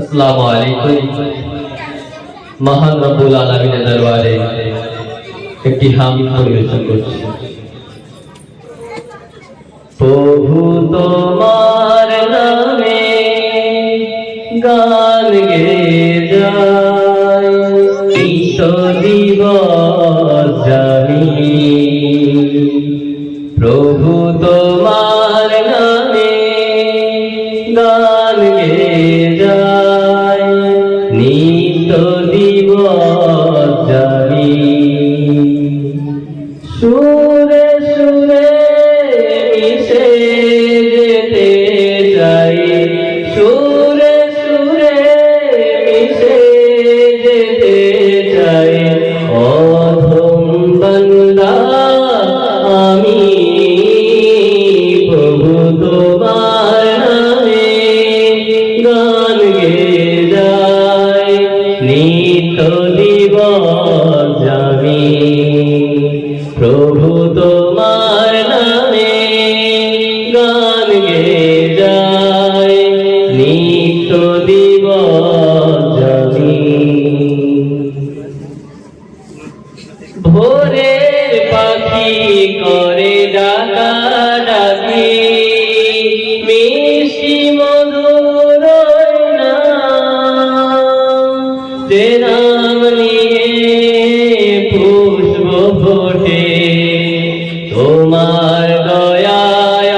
আসসালামু আলাইকুম। মহান রব্বুল আলামিনের দরবারে একটি হামিদ পরিবেশন করছি। প্রভু তোমার নামে গান গে যায় জানি। প্রভু তোমার নামে গান গে যায় সুরে সুরে তোমার নামে গান গে যায়। নিত্য দিবস যাবি ভোরের পাখি করে ডাকা ডাকি। মিষ্টি মধুর নাম নিয়ে তোমার দয়ায়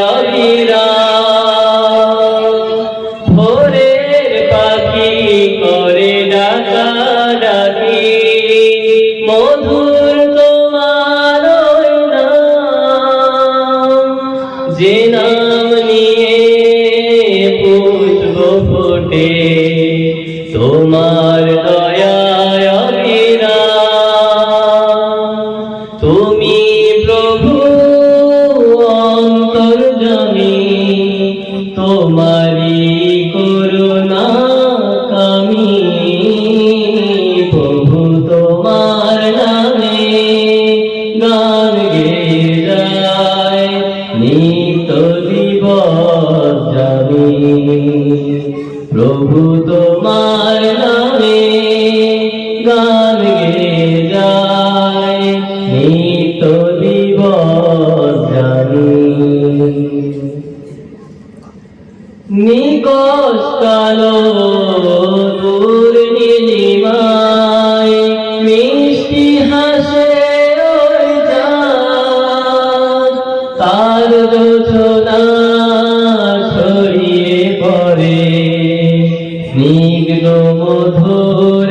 ভোরের পাখি করে ডাকা ডাকি। মধুর তোমার যে নাম নিয়ে পুষ্প ফোটে, তোমার দয়ায় নিত দিবস জানি। প্রভু তোমার নামে গান গে যায়। নিত দিবস জানি। রচনা ছড়িয়ে পড়ে। স্নিগ্ধ মধুর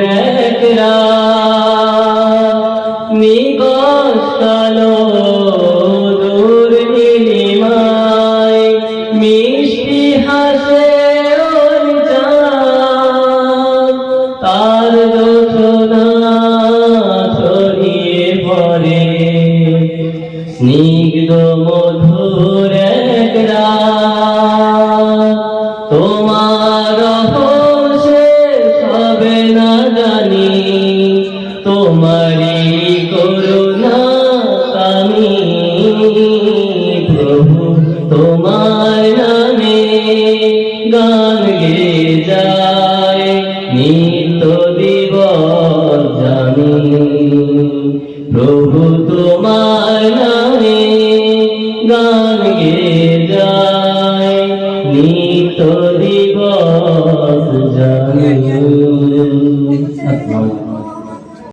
মিষ্টি হাসে তোমারি